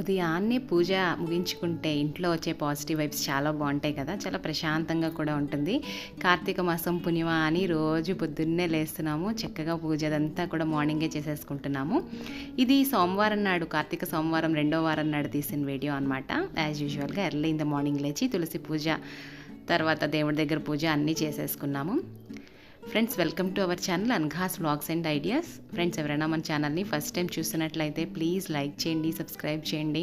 ఉదయాన్నే పూజ ముగించుకుంటే ఇంట్లో వచ్చే పాజిటివ్ వైబ్స్ చాలా బాగుంటాయి కదా. చాలా ప్రశాంతంగా కూడా ఉంటుంది. కార్తీక మాసం పుణ్యమ అని రోజు పొద్దున్నే లేస్తున్నాము. చక్కగా పూజ అదంతా కూడా మార్నింగే చేసేసుకుంటున్నాము. ఇది సోమవారం నాడు కార్తీక సోమవారం రెండో వారం నాడు తీసిన వీడియో అనమాట యాజ్ యూజువల్గా ఎర్లీ ఇన్ ద మార్నింగ్ లేచి తులసి పూజ తర్వాత దేవుడి దగ్గర పూజ అన్నీ చేసేసుకున్నాము. Friends welcome to our channel Angha's vlogs and ideas friends ఎవరైనా మన ఛానల్ని ఫస్ట్ టైం చూస్తున్నట్లయితే ప్లీజ్ లైక్ చేయండి సబ్స్క్రైబ్ చేయండి.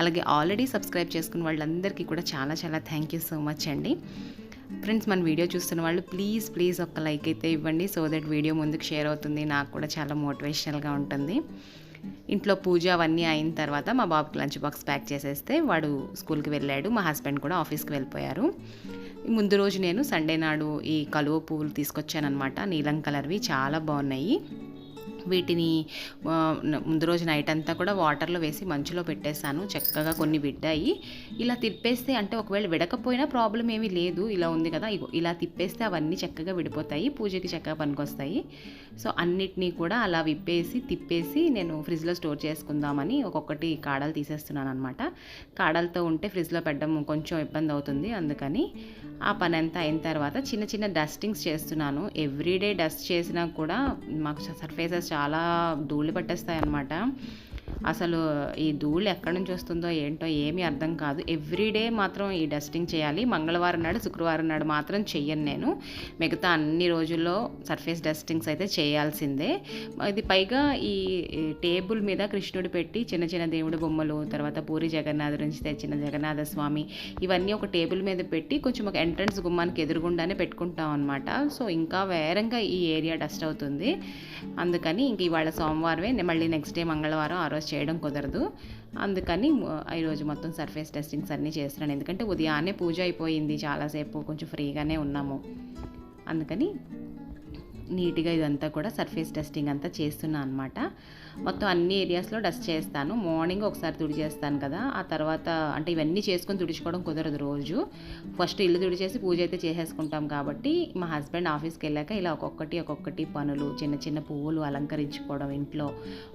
అలాగే ఆల్రెడీ సబ్స్క్రైబ్ చేసుకున్న వాళ్ళందరికీ కూడా చాలా చాలా థ్యాంక్ యూ సో మచ్ అండి. ఫ్రెండ్స్ మన వీడియో చూస్తున్న వాళ్ళు ప్లీజ్ ప్లీజ్ ఒక లైక్ అయితే ఇవ్వండి సో దట్ వీడియో ముందుకు షేర్ అవుతుంది. నాకు కూడా చాలా మోటివేషనల్గా ఉంటుంది. ఇంట్లో పూజ అవన్నీ అయిన తర్వాత మా బాబుకి లంచ్ బాక్స్ ప్యాక్ చేసేస్తే వాడు స్కూల్కి వెళ్ళాడు మా హస్బెండ్ కూడా ఆఫీస్కి వెళ్ళిపోయారు. ముందు రోజు నేను సండే నాడు ఈ కలువ పువ్వులు తీసుకొచ్చానమాట నీలం కలర్వి చాలా బాగున్నాయి. వీటిని ముందు రోజు నైట్ అంతా కూడా వాటర్లో వేసి మంచులో పెట్టేశాను. చక్కగా కొన్ని విడ్డాయి. ఇలా తిప్పేస్తే అంటే ఒకవేళ విడకపోయినా ప్రాబ్లం ఏమీ లేదు. ఇలా ఉంది కదా ఇగో ఇలా తిప్పేస్తే అవన్నీ చక్కగా విడిపోతాయి. పూజకి చక్కగా పనికొస్తాయి. సో అన్నిటినీ కూడా అలా విప్పేసి తిప్పేసి నేను ఫ్రిడ్జ్లో స్టోర్ చేసుకుందామని ఒక్కొక్కటి కాడలు తీసేస్తున్నాను అనమాట కాడలతో ఉంటే ఫ్రిడ్జ్లో పెట్టడం కొంచెం ఇబ్బంది అవుతుంది అందుకని. ఆ పని అంతా అయిన తర్వాత చిన్న చిన్న డస్టింగ్స్ చేస్తున్నాను. ఎవ్రీడే డస్ట్ చేసినా కూడా మాకు సర్ఫేసెస్ చాలా ధూళి పట్టేస్తాయి అన్నమాట అసలు ఈ ధూళి ఎక్కడి నుంచి వస్తుందో ఏంటో ఏమీ అర్థం కాదు. ఎవ్రీడే మాత్రం ఈ డస్టింగ్ చేయాలి. మంగళవారం నాడు శుక్రవారం నాడు మాత్రం చెయ్యను నేను. మిగతా అన్ని రోజుల్లో సర్ఫేస్ డస్టింగ్స్ అయితే చేయాల్సిందే. ఇది పైగా ఈ టేబుల్ మీద కృష్ణుడు పెట్టి చిన్న చిన్న దేవుడి బొమ్మలు తర్వాత పూరి జగన్నాథ్ నుంచి తెచ్చిన జగన్నాథ స్వామి ఇవన్నీ ఒక టేబుల్ మీద పెట్టి కొంచెం ఒక ఎంట్రన్స్ గుమ్మానికి ఎదురుగుండానే పెట్టుకుంటాం అనమాట సో ఇంకా వేరంగా ఈ ఏరియా డస్ట్ అవుతుంది. అందుకని ఇంక ఇవాళ సోమవారమే మళ్ళీ నెక్స్ట్ డే మంగళవారం ఆ రోజు చేయడం కుదరదు. అందుకని ఈరోజు మొత్తం సర్ఫేస్ టెస్టింగ్స్ అన్నీ చేస్తున్నాను. ఎందుకంటే ఉదయాన్నే పూజ అయిపోయింది. చాలాసేపు కొంచెం ఫ్రీగానే ఉన్నాము. అందుకని నీట్గా ఇదంతా కూడా సర్ఫేస్ డస్టింగ్ అంతా చేస్తున్నాను అనమాట మొత్తం అన్ని ఏరియాస్లో డస్ట్ చేస్తాను. మార్నింగ్ ఒకసారి తుడిచేస్తాను కదా ఆ తర్వాత అంటే ఇవన్నీ చేసుకొని తుడుచుకోవడం కుదరదు రోజు. ఫస్ట్ ఇల్లు తుడిచేసి పూజ అయితే చేసేసుకుంటాం కాబట్టి మా హస్బెండ్ ఆఫీస్కి వెళ్ళాక ఇలా ఒక్కొక్కటి ఒక్కొక్కటి పనులు చిన్న చిన్న పువ్వులు అలంకరించుకోవడం ఇంట్లో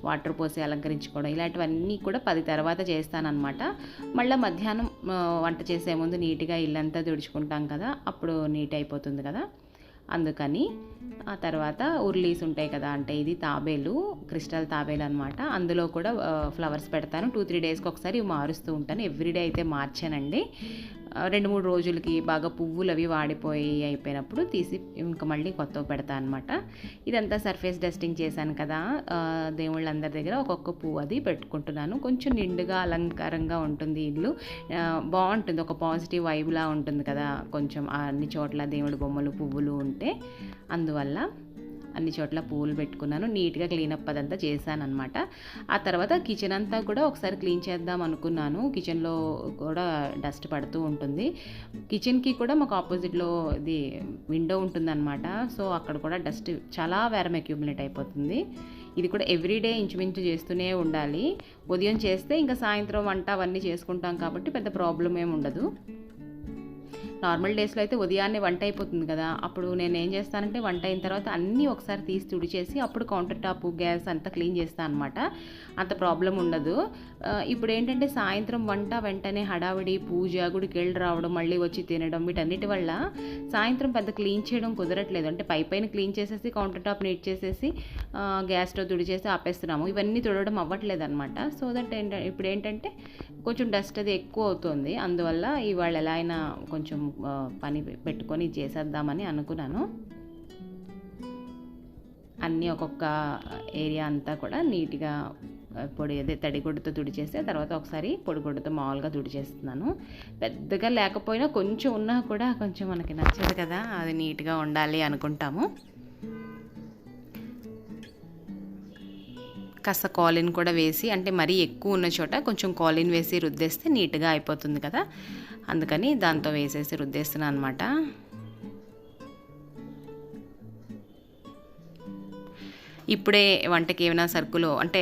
వాటర్ పోసి అలంకరించుకోవడం ఇలాంటివన్నీ కూడా పది తర్వాత చేస్తానన్నమాట మళ్ళీ మధ్యాహ్నం వంట చేసే ముందు నీట్గా ఇల్లంతా తుడుచుకుంటాం కదా అప్పుడు నీట్ అయిపోతుంది కదా. అందుకని ఆ తర్వాత ఉర్లీస్ ఉంటాయి కదా అంటే ఇది తాబేలు క్రిస్టల్ తాబేలు అనమాట అందులో కూడా ఫ్లవర్స్ పెడతాను. టూ త్రీ డేస్కి ఒకసారి ఇవి మారుస్తూ ఉంటాను. ఎవ్రీడే అయితే మార్చానండి. రెండు మూడు రోజులకి బాగా పువ్వులు అవి వాడిపోయి అయిపోయినప్పుడు తీసి ఇంకా మళ్ళీ కొత్త పెడతాను అనమాట ఇదంతా సర్ఫేస్ డస్టింగ్ చేశాను కదా. దేవుళ్ళందరి దగ్గర ఒక్కొక్క పువ్వు అది పెట్టుకుంటున్నాను. కొంచెం నిండుగా అలంకారంగా ఉంటుంది ఇల్లు. బాగుంటుంది. ఒక పాజిటివ్ వైబ్లా ఉంటుంది కదా. కొంచెం అన్ని చోట్ల దేవుడి బొమ్మలు పువ్వులు ఉంటే. అందువల్ల అన్ని చోట్ల పూలు పెట్టుకున్నాను. నీట్గా క్లీనప్ అదంతా చేశాను అనమాట ఆ తర్వాత కిచెన్ అంతా కూడా ఒకసారి క్లీన్ చేద్దాం అనుకున్నాను. కిచెన్లో కూడా డస్ట్ పడుతూ ఉంటుంది. కిచెన్కి కూడా మాకు ఆపోజిట్లో ఇది విండో ఉంటుందన్నమాట. సో అక్కడ కూడా డస్ట్ చాలా వేరం అక్యూములేట్ అయిపోతుంది. ఇది కూడా ఎవ్రీడే ఇంచుమించు చేస్తూనే ఉండాలి. ఉదయం చేస్తే ఇంకా సాయంత్రం వంట అవన్నీ చేసుకుంటాం కాబట్టి పెద్ద ప్రాబ్లం ఏమి ఉండదు. నార్మల్ డేస్లో అయితే ఉదయాన్నే వంట అయిపోతుంది కదా అప్పుడు నేను ఏం చేస్తానంటే వంట అయిన తర్వాత అన్నీ ఒకసారి తీసి తుడిచేసి అప్పుడు కౌంటర్ టాప్ గ్యాస్ అంతా క్లీన్ చేస్తాను అనమాట అంత ప్రాబ్లం ఉండదు. ఇప్పుడు ఏంటంటే సాయంత్రం వంట వెంటనే హడావిడి పూజ గుడికి వెళ్ళి రావడం మళ్ళీ వచ్చి తినడం వీటన్నిటి వల్ల సాయంత్రం పెద్ద క్లీన్ చేయడం కుదరట్లేదు. అంటే పై పైన క్లీన్ చేసేసి కౌంటర్ టాప్ నీట్ చేసేసి గ్యాస్ స్టవ్ తుడిచేసి ఆపేస్తున్నాము. ఇవన్నీ తుడవడం అవ్వట్లేదు అనమాట సో దట్ ఏంటంటే ఇప్పుడు ఏంటంటే కొంచెం డస్ట్ అది ఎక్కువ అవుతుంది. అందువల్ల ఇవాళ ఎలా అయినా కొంచెం పని పెట్టుకొని చేసేద్దామని అనుకున్నాను. అన్నీ ఒక్కొక్క ఏరియా అంతా కూడా నీట్గా పొడి అదే తడిగుడ్డతో తుడిచేస్తే తర్వాత ఒకసారి పొడిగుడ్డతో మామూలుగా తుడిచేస్తున్నాను. పెద్దగా లేకపోయినా కొంచెం ఉన్నా కూడా కొంచెం మనకి నచ్చదు కదా అది నీట్గా ఉండాలి అనుకుంటాము. కాస్త కాలిన్ కూడా వేసి అంటే మరీ ఎక్కువ ఉన్న చోట కొంచెం కాలిన్ వేసి రుద్దేస్తే నీట్గా అయిపోతుంది కదా. అందుకని దాంతో వేసేసి రుద్దేస్తున్నాను అనమాట ఇప్పుడే వంటకి ఏమైనా సరుకులు అంటే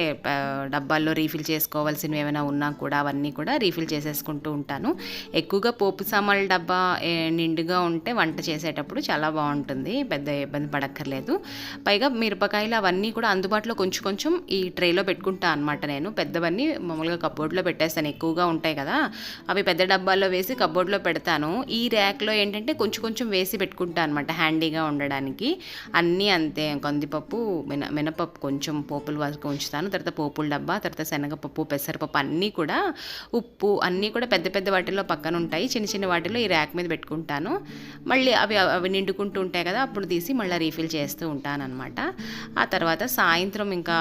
డబ్బాల్లో రీఫిల్ చేసుకోవాల్సినవి ఏమైనా ఉన్నా కూడా అవన్నీ కూడా రీఫిల్ చేసేసుకుంటూ ఉంటాను. ఎక్కువగా పోపు సామాన్ల డబ్బా నిండుగా ఉంటే వంట చేసేటప్పుడు చాలా బాగుంటుంది. పెద్ద ఇబ్బంది పడక్కర్లేదు. పైగా మిరపకాయలు అవన్నీ కూడా అందుబాటులో కొంచెం కొంచెం ఈ ట్రేలో పెట్టుకుంటా అనమాట నేను. పెద్దవన్నీ మామూలుగా కబోర్డ్లో పెట్టేస్తాను. ఎక్కువగా ఉంటాయి కదా. అవి పెద్ద డబ్బాల్లో వేసి కబోర్డ్లో పెడతాను. ఈ ర్యాక్లో ఏంటంటే కొంచెం కొంచెం వేసి పెట్టుకుంటా అనమాట హ్యాండీగా ఉండడానికి. అన్నీ అంతే. కందిపప్పు మిన మినపప్పు కొంచెం పోపులు వరకు ఉంచుతాను తర్వాత పోపుల డబ్బా తర్వాత శనగపప్పు పెసరపప్పు అన్నీ కూడా ఉప్పు అన్నీ కూడా పెద్ద పెద్ద వాటిల్లో పక్కన ఉంటాయి. చిన్న చిన్న వాటిలో ఈ ర్యాక్ మీద పెట్టుకుంటాను. మళ్ళీ అవి అవి నిండుకుంటూ ఉంటాయి కదా అప్పుడు తీసి మళ్ళీ రీఫిల్ చేస్తూ ఉంటాను అనమాట ఆ తర్వాత సాయంత్రం ఇంకా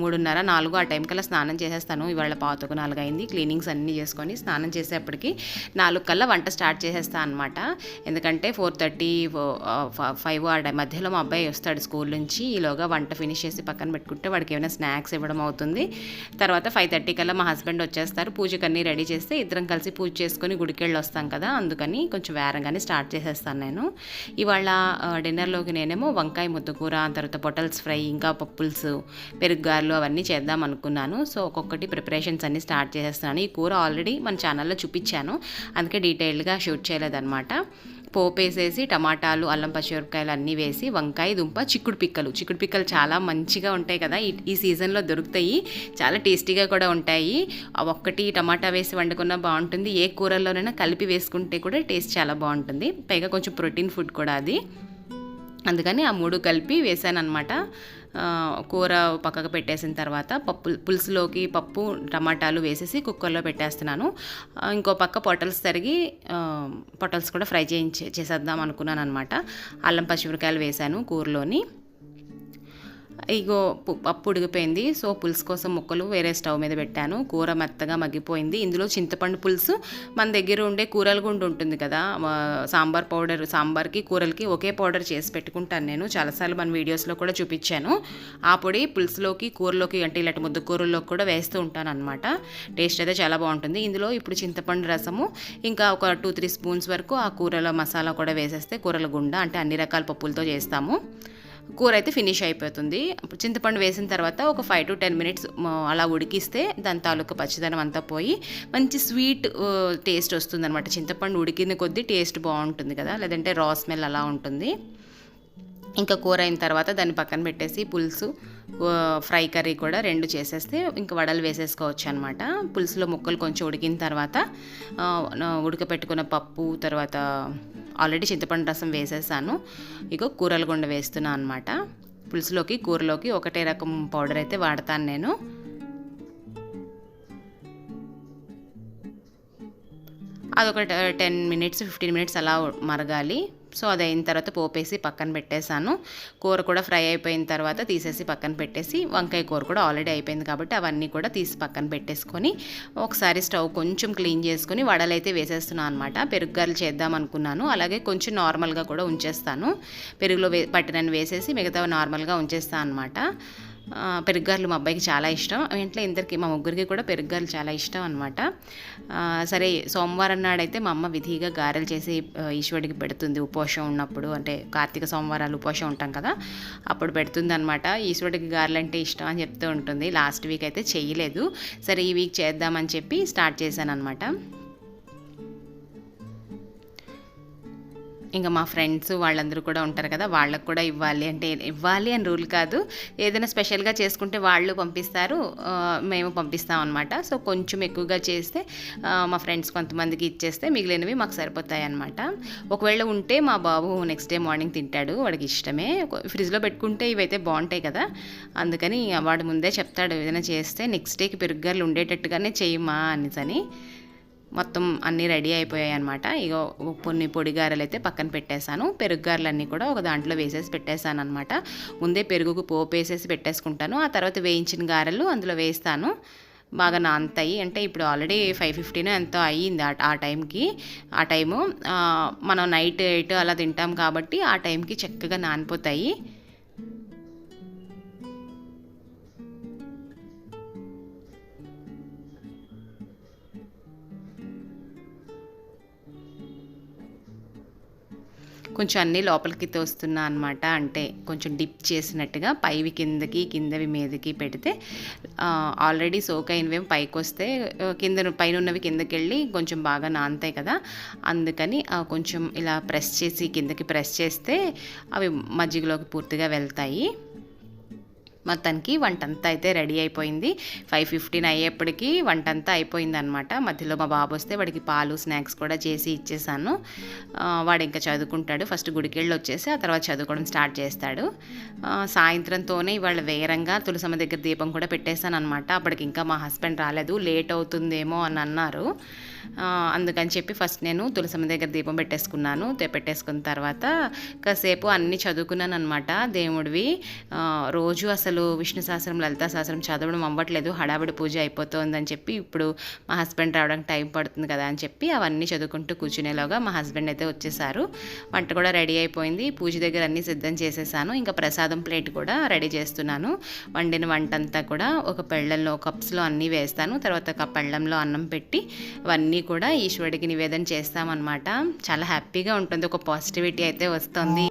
మూడున్నర నాలుగు ఆ టైం కల్లా స్నానం చేసేస్తాను. ఇవాళ పాతకు నాలుగు అయింది క్లీనింగ్స్ అన్నీ చేసుకొని స్నానం చేసేప్పటికి నాలుగు కల్లా వంట స్టార్ట్ చేసేస్తాను అనమాట ఎందుకంటే ఫోర్ థర్టీ ఫైవ్ ఆ మధ్యలో మా అబ్బాయి వస్తాడు స్కూల్ నుంచి. ఈలోగా వంట ఫినిష్ చేసి పక్కన పెట్టుకుంటే వాడికి ఏమైనా స్నాక్స్ ఇవ్వడం అవుతుంది. తర్వాత ఫైవ్ థర్టీ కల్లా మా హస్బెండ్ వచ్చేస్తారు. పూజకు అన్నీ రెడీ చేస్తే ఇద్దరం కలిసి పూజ చేసుకొని గుడికి వెళ్ళి వస్తాం కదా అందుకని కొంచెం వేరంగానే స్టార్ట్ చేసేస్తాను నేను. ఇవాళ డిన్నర్లోకి నేనేమో వంకాయ ముద్దకూర తర్వాత పొటల్స్ ఫ్రై ఇంకా పప్పుల్స్ పెరుగ్గారులు అవన్నీ చేద్దాం అనుకున్నాను. సో ఒక్కొక్కటి ప్రిపరేషన్స్ అన్నీ స్టార్ట్ చేసేస్తున్నాను. ఈ కూర ఆల్రెడీ మన ఛానల్లో చూపించాను. అందుకే డీటెయిల్డ్గా షూట్ చేయలేదన్నమాట. పోపు వేసేసి టమాటాలు అల్లం పచ్చిమిరపకాయలు అన్నీ వేసి వంకాయ దుంప చిక్కుడు పిక్కలు. చిక్కుడు పిక్కలు చాలా మంచిగా ఉంటాయి కదా. ఈ ఈ సీజన్లో దొరుకుతాయి. చాలా టేస్టీగా కూడా ఉంటాయి. ఒక్కటి టమాటా వేసి వండుకున్నా బాగుంటుంది. ఏ కూరల్లోనైనా కలిపి వేసుకుంటే కూడా టేస్ట్ చాలా బాగుంటుంది. పైగా కొంచెం ప్రోటీన్ ఫుడ్ కూడా అది. అందుకని ఆ మూడు కలిపి వేసాను అనమాట కూర పక్కకు పెట్టేసిన తర్వాత పప్పు పులుసులోకి పప్పు టమాటాలు వేసేసి కుక్కర్లో పెట్టేస్తున్నాను. ఇంకో పక్క పొటల్స్ తరిగి పొటల్స్ కూడా ఫ్రై చేయించే చేసేద్దాం అనుకున్నాను అనమాట అల్లం పచ్చిమిరకాయలు వేశాను కూరలోని. ఇగో పప్పు ఉడిగిపోయింది సో పులుసు కోసం ముక్కలు వేరే స్టవ్ మీద పెట్టాను. కూర మెత్తగా మగ్గిపోయింది. ఇందులో చింతపండు పులుసు మన దగ్గర ఉండే కూరల గుండు ఉంటుంది కదా సాంబార్ పౌడర్ సాంబార్కి కూరలకి ఒకే పౌడర్ చేసి పెట్టుకుంటాను నేను. చాలాసార్లు మన వీడియోస్లో కూడా చూపించాను. ఆ పొడి పులుసులోకి కూరలోకి అంటే ఇలాంటి ముద్ద కూరల్లోకి కూడా వేస్తూ ఉంటాను అనమాట టేస్ట్ అయితే చాలా బాగుంటుంది. ఇందులో ఇప్పుడు చింతపండు రసము ఇంకా ఒక టూ త్రీ స్పూన్స్ వరకు ఆ కూరల మసాలా కూడా వేసేస్తే కూరల గుండ అంటే అన్ని రకాల పప్పులతో చేస్తాము. కూర అయితే ఫినిష్ అయిపోతుంది. అప్పుడు చింతపండు వేసిన తర్వాత ఒక ఫైవ్ టు టెన్ మినిట్స్ అలా ఉడికిస్తే దాని తాలూకా పచ్చిదనం అంతా పోయి మంచి స్వీట్ టేస్ట్ వస్తుంది అనమాట చింతపండు ఉడికిన కొద్దీ టేస్ట్ బాగుంటుంది కదా లేదంటే రా స్మెల్ అలా ఉంటుంది. ఇంకా కూర అయిన తర్వాత దాన్ని పక్కన పెట్టేసి పులుసు ఫ్రై కర్రీ కూడా రెండు చేసేస్తే ఇంకా వడలు వేసేసుకోవచ్చు అనమాట పులుసులో ముక్కలు కొంచెం ఉడికిన తర్వాత ఉడకపెట్టుకున్న పప్పు తర్వాత ఆల్రెడీ చింతపండు రసం వేసేసాను. ఇగో కూరలు గుండ వేస్తున్నాను అనమాట పులుసులోకి కూరలోకి ఒకటే రకం పౌడర్ అయితే వాడతాను నేను. అదొక టెన్ మినిట్స్ ఫిఫ్టీన్ మినిట్స్ అలా మరగాలి. సో అది అయిన తర్వాత పోపేసి పక్కన పెట్టేశాను. కూర కూడా ఫ్రై అయిపోయిన తర్వాత తీసేసి పక్కన పెట్టేసి వంకాయ కూర కూడా ఆల్రెడీ అయిపోయింది కాబట్టి అవన్నీ కూడా తీసి పక్కన పెట్టేసుకొని ఒకసారి స్టవ్ కొంచెం క్లీన్ చేసుకొని వడలైతే వేసేస్తున్నాను అనమాట పెరుగుగారలు చేద్దాం అనుకున్నాను. అలాగే కొంచెం నార్మల్గా కూడా ఉంచేస్తాను. పెరుగులో వే పట్టినని వేసేసి మిగతా నార్మల్గా ఉంచేస్తాను అనమాట పెరుగ్గారెలు మా అబ్బాయికి చాలా ఇష్టం. ఇంట్లో ఇద్దరికి మా ముగ్గురికి కూడా పెరుగ్గారెలు చాలా ఇష్టం అనమాట సరే సోమవారం నాడైతే మా అమ్మ విధిగా గారెలు చేసి ఈశ్వరుడికి పెడుతుంది ఉపవాసం ఉన్నప్పుడు. అంటే కార్తీక సోమవారాలు ఉపవాసం ఉంటాం కదా అప్పుడు పెడుతుంది అనమాట ఈశ్వరుడికి గారెలు అంటే ఇష్టం అని చెప్తూ ఉంటుంది. లాస్ట్ వీక్ అయితే చేయలేదు. సరే ఈ వీక్ చేద్దామని చెప్పి స్టార్ట్ చేశాను అనమాట ఇంకా మా ఫ్రెండ్స్ వాళ్ళందరూ కూడా ఉంటారు కదా వాళ్ళకు కూడా ఇవ్వాలి. అంటే ఇవ్వాలి అని రూల్ కాదు. ఏదైనా స్పెషల్గా చేసుకుంటే వాళ్ళు పంపిస్తారు. మేము పంపిస్తాం అనమాట సో కొంచెం ఎక్కువగా చేస్తే మా ఫ్రెండ్స్ కొంతమందికి ఇచ్చేస్తే మిగిలినవి మాకు సరిపోతాయి అనమాట ఒకవేళ ఉంటే మా బాబు నెక్స్ట్ డే మార్నింగ్ తింటాడు. వాడికి ఇష్టమే. ఫ్రిడ్జ్లో పెట్టుకుంటే ఇవైతే బాగుంటాయి కదా. అందుకని వాడు ముందే చెప్తాడు ఏదైనా చేస్తే నెక్స్ట్ డేకి పెరుగ్గారులు ఉండేటట్టుగానే చేయమా అనేసని. మొత్తం అన్నీ రెడీ అయిపోయాయి అనమాట ఇగో కొన్ని పొడి గారెలు అయితే పక్కన పెట్టేశాను. పెరుగు గారెలన్నీ కూడా ఒక దాంట్లో వేసేసి పెట్టేశాను అనమాట ముందే పెరుగుకు పోపు వేసేసి పెట్టేసుకుంటాను. ఆ తర్వాత వేయించిన గారెలు అందులో వేస్తాను. బాగా నానతాయి. అంటే ఇప్పుడు ఆల్రెడీ ఫైవ్ ఫిఫ్టీన్ ఎంతో అయ్యింది ఆ- ఆ టైంకి. ఆ టైము మనం నైట్ ఎయిట్ అలా తింటాం కాబట్టి ఆ టైంకి చక్కగా నానిపోతాయి. కొంచెం అన్నీ లోపలికి తోస్తున్నా అనమాట అంటే కొంచెం డిప్ చేసినట్టుగా పైవి కిందకి కిందవి మీదకి పెడితే ఆల్రెడీ సోక్ అయినవి పైకి వస్తే కింద పైన ఉన్నవి కిందకి వెళ్ళి కొంచెం బాగా నానతాయి కదా. అందుకని కొంచెం ఇలా ప్రెస్ చేసి కిందకి ప్రెస్ చేస్తే అవి మజ్జిగలోకి పూర్తిగా వెళ్తాయి. మొత్తానికి వంటంతా అయితే రెడీ అయిపోయింది. ఫైవ్ ఫిఫ్టీన్ అయ్యేప్పటికి వంటంతా అయిపోయింది అనమాట మధ్యలో మా బాబు వస్తే వాడికి పాలు స్నాక్స్ కూడా చేసి ఇచ్చేసాను. వాడు ఇంకా చదువుకుంటాడు. ఫస్ట్ గుడికెళ్ళి వచ్చేసి ఆ తర్వాత చదువుకోవడం స్టార్ట్ చేస్తాడు. సాయంత్రంతోనే ఇవాళ వేరంగా తులసమ్మ దగ్గర దీపం కూడా పెట్టేశాను అనమాట అప్పటికి ఇంకా మా హస్బెండ్ రాలేదు. లేట్ అవుతుందేమో అని అన్నారు. అందుకని చెప్పి ఫస్ట్ నేను తులసమ్మ దగ్గర దీపం పెట్టేసుకున్నాను. పెట్టేసుకున్న తర్వాత కాసేపు అన్నీ చదువుకున్నాను అనమాట దేవుడివి రోజు అసలు విష్ణు సహస్రం లలితా సహస్రం చదవడం అవ్వట్లేదు. హడావిడి పూజ అయిపోతుందని చెప్పి ఇప్పుడు మా హస్బెండ్ రావడానికి టైం పడుతుంది కదా అని చెప్పి అవన్నీ చదువుకుంటూ కూర్చునేలోగా మా హస్బెండ్ అయితే వచ్చేసారు. వంట కూడా రెడీ అయిపోయింది. పూజ దగ్గర అన్నీ సిద్ధం చేసేసాను. ఇంకా ప్రసాదం ప్లేట్ కూడా రెడీ చేస్తున్నాను. వండిన వంట అంతా కూడా ఒక పెళ్ళంలో కప్స్లో అన్నీ వేస్తాను. తర్వాత ఒక పళ్ళంలో అన్నం పెట్టి అవన్నీ కూడా ఈశ్వరుడికి నివేదన చేస్తామన్నమాట. చాలా హ్యాపీగా ఉంటుంది. ఒక పాజిటివిటీ అయితే వస్తుంది.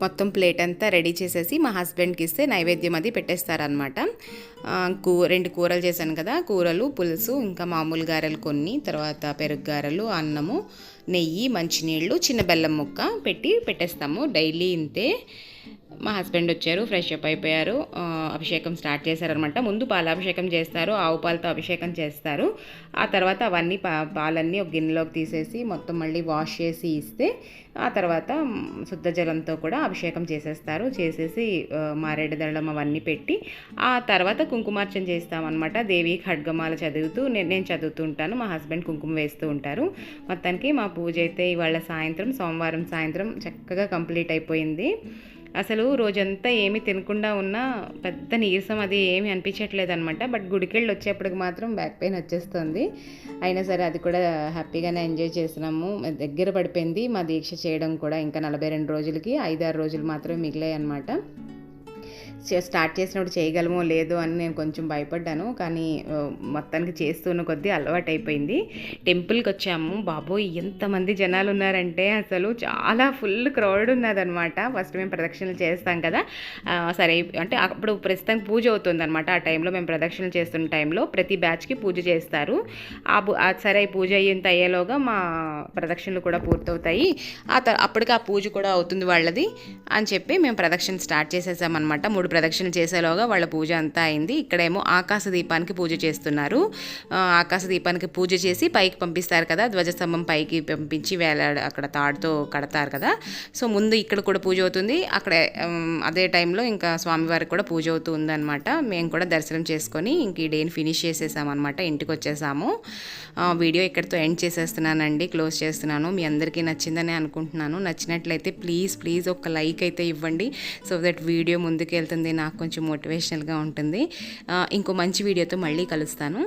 మొత్తం ప్లేట్ అంతా రెడీ చేసేసి మా హస్బెండ్కి ఇస్తే నైవేద్యం అది పెట్టేస్తారనమాట ఆ, కూ రెండు కూరలు చేశాను కదా. కూరలు పులుసు ఇంకా మామూలు గారెలు కొన్ని తర్వాత పెరుగు గారెలు అన్నము నెయ్యి మంచినీళ్ళు చిన్న బెల్లం ముక్క పెట్టి పెట్టేస్తాము. డైలీ ఇంతే. మా హస్బెండ్ వచ్చారు ఫ్రెష్ అప్ అయిపోయారు. అభిషేకం స్టార్ట్ చేశారనమాట ముందు పాలాభిషేకం చేస్తారు ఆవు పాలతో అభిషేకం చేస్తారు. ఆ తర్వాత అవన్నీ పా పాలన్నీ ఒక గిన్నెలోకి తీసేసి మొత్తం మళ్ళీ వాష్ చేసి ఇస్తే ఆ తర్వాత శుద్ధ జలంతో కూడా అభిషేకం చేసేస్తారు. చేసేసి మారేడు దళం అవన్నీ పెట్టి ఆ తర్వాత కుంకుమార్చన చేస్తామన్నమాట. దేవి ఖడ్గమాల చదువుతూ నేను నేను చదువుతూ ఉంటాను. మా హస్బెండ్ కుంకుమ వేస్తూ ఉంటారు. మొత్తానికి మా పూజ అయితే ఇవాళ సాయంత్రం సోమవారం సాయంత్రం చక్కగా కంప్లీట్ అయిపోయింది. అసలు రోజంతా ఏమి తినకుండా ఉన్నా పెద్ద నీరసం అది ఏమీ అనిపించట్లేదు అనమాట బట్ గుడికెళ్ళి వచ్చేప్పటికి మాత్రం బ్యాక్ పెయిన్ వచ్చేస్తుంది. అయినా సరే అది కూడా హ్యాపీగానే ఎంజాయ్ చేసినాము. దగ్గర పడిపోయింది. మా దీక్ష చేయడం కూడా ఇంకా నలభై రెండు రోజులకి ఐదారు రోజులు మాత్రమే మిగిలాయి అనమాట స్టార్ట్ చేసినప్పుడు చేయగలమో లేదో అని నేను కొంచెం భయపడ్డాను. కానీ మొత్తానికి చేస్తున్న కొద్దీ అలవాటు అయిపోయింది టెంపుల్కి వచ్చాము. బాబోయ్ ఎంతమంది జనాలు ఉన్నారంటే అసలు చాలా ఫుల్ క్రౌడ్ ఉన్నదనమాట. ఫస్ట్ మేము ప్రదక్షిణలు చేస్తాం కదా. సరే అంటే అప్పుడు ప్రస్తుతానికి పూజ అవుతుంది అనమాట ఆ టైంలో మేము ప్రదక్షిణలు చేస్తున్న టైంలో ప్రతి బ్యాచ్కి పూజ చేస్తారు. ఆ సరే పూజ అయ్యేంత అయ్యేలోగా మా ప్రదక్షిణలు కూడా పూర్తవుతాయి. ఆ త అప్పటికి ఆ పూజ కూడా అవుతుంది వాళ్ళది అని చెప్పి మేము ప్రదక్షిణ స్టార్ట్ చేసేసామన్నమాట మూడు ప్రదక్షిణ చేసేలోగా వాళ్ళ పూజ అంతా అయింది. ఇక్కడేమో ఆకాశ దీపానికి పూజ చేస్తున్నారు. ఆకాశ దీపానికి పూజ చేసి పైకి పంపిస్తారు కదా. ధ్వజస్తంభం పైకి పంపించి వేలాడ అక్కడ తాడుతో కడతారు కదా. సో ముందు ఇక్కడ కూడా పూజ అవుతుంది. అక్కడ అదే టైంలో ఇంకా స్వామివారికి కూడా పూజ అవుతూ ఉందన్నమాట. మేము కూడా దర్శనం చేసుకొని ఇంక ఈ డేని ఫినిష్ చేసేసామన్నమాట. ఇంటికి వచ్చేసాము. వీడియో ఇక్కడితో ఎండ్ చేసేస్తున్నానండి. క్లోజ్ చేస్తున్నాను. మీ అందరికీ నచ్చిందని అనుకుంటున్నాను. నచ్చినట్లయితే ప్లీజ్ ప్లీజ్ ఒక లైక్ అయితే ఇవ్వండి. సో దట్ వీడియో ముందుకు వెళ్తుంది నాకు కొంచెం మోటివేషనల్గా ఉంటుంది. ఇంకో మంచి వీడియోతో మళ్ళీ కలుస్తాను.